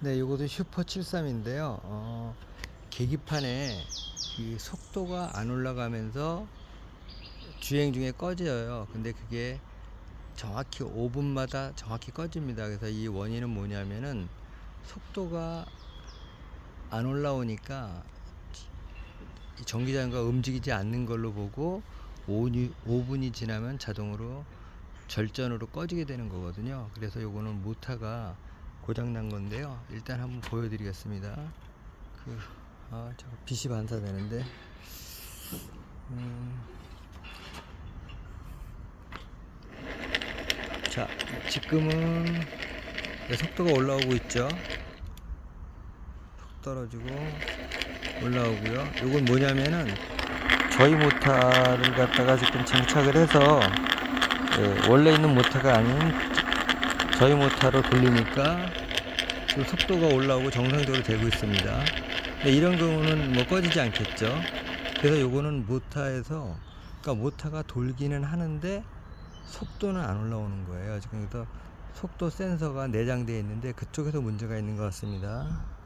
네, 이것도 슈퍼 73인데요. 어, 계기판에 이 속도가 안 올라가면서 주행 중에 꺼져요. 근데 그게 정확히 5분마다 정확히 꺼집니다. 그래서 이 원인은 뭐냐면은 속도가 안 올라오니까 이 전기장치가 움직이지 않는 걸로 보고 5분이 지나면 자동으로 절전으로 꺼지게 되는 거거든요. 그래서 요거는 모터가 고장 난 건데요. 일단 한번 보여드리겠습니다. 그, 아, 저 빛이 반사되는데. 음. 자, 지금은 네, 속도가 올라오고 있죠. 속 떨어지고 올라오고요. 요건 뭐냐면은 저희 모터를 갖다가 지금 장착을 해서 예, 원래 있는 모터가 아닌 저희 모터로 돌리니까 그 속도가 올라오고 정상적으로 되고 있습니다. 이런 경우는 뭐 꺼지지 않겠죠. 그래서 요거는 모터에서 그러니까 모터가 돌기는 하는데 속도는 안 올라오는 거예요. 지금 그래서 속도 센서가 내장되어 있는데 그쪽에서 문제가 있는 것 같습니다.